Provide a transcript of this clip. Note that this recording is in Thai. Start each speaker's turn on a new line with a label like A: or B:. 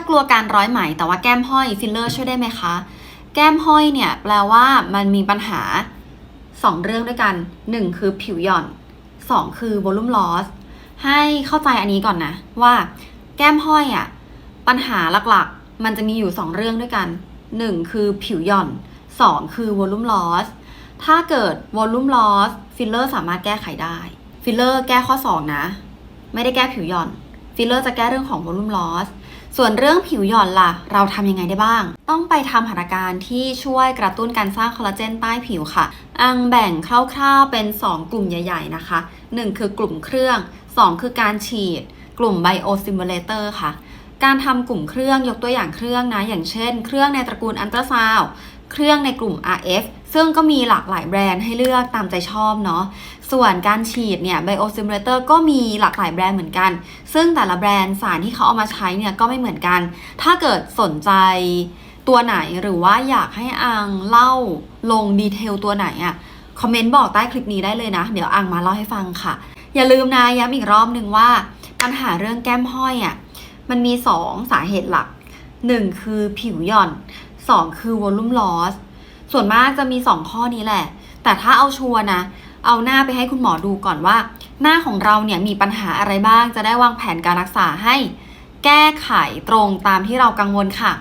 A: ากลัวการร้อยไหมแต่ว่าแก้มห้อยฟิลเลอร์ช่วยได้ไหมคะ แก้มห้อยเนี่ยแปลว่ามันมีปัญหา 2 เรื่องด้วยกัน 1 คือผิวหย่อน 2 คือ volume loss ให้เข้าใจอันนี้ก่อนนะ ว่าแก้มห้อยอะ่ะปัญหาหลักๆ มันจะมีอยู่ 2 เรื่องด้วยกัน 1 คือผิวหย่อน 2 คือ volume loss ถ้าเกิด volume loss ฟิลเลอร์สามารถแก้ไขได้ฟิลเลอร์แก้ข้อ 2 นะ ไม่ได้แก้ผิวหย่อนฟิลเลอร์จะแก้เรื่องของ volume loss ส่ ส่วนเรื่องผิวหย่อนล่ะ เราทำยังไงได้บ้าง ต้องไปทำหัตถการที่ช่วยกระตุ้นการสร้างคอลลาเจนใต้ผิวค่ะ อังแบ่งคร่าวๆเป็น 2 กลุ่มใหญ่ๆนะคะ 1 คือกลุ่มเครื่อง 2 คือการฉีด กลุ่มไบโอซิมูเลเตอร์ค่ะ การทำกลุ่มเครื่องยกตัวอย่างเครื่องนะ อย่างเช่น เครื่องในตระกูลอันตราซาว เครื่องในกลุ่ม RF ซึ่งก็มีหลากหลายแบรนด์ให้เลือกตามใจชอบเนาะ ส่วนการฉีดเนี่ย BioSimulator ก็มีหลากหลายแบรนด์เหมือนกัน ซึ่งแต่ละแบรนด์สารที่เขาเอามาใช้เนี่ยก็ไม่เหมือนกัน ถ้าเกิดสนใจตัวไหนหรือว่าอยากให้อังเล่าลงดีเทลตัวไหนอะ่ะคอมเมนต์บอกใต้คลิปนี้ได้เลยนะ เดี๋ยวอังมาเล่าให้ฟังค่ะ อย่าลืมนะย้ำอีกรอบหนึ่งว่าปัญหาเรื่องแก้มห้อยอะ่ะมันมี 2 สาเหตุหลัก 1 คือผิวหย่อน 2 คือ volume loss ส่วนมากจะมี 2 ข้อนี้แหละ แต่ถ้าเอาชัวร์นะ เอาหน้าไปให้คุณหมอดูก่อนว่า หน้าของเราเนี่ยมีปัญหาอะไรบ้างจะได้วางแผนการรักษาให้ แก้ไขตรงตามที่เรากังวลค่ะ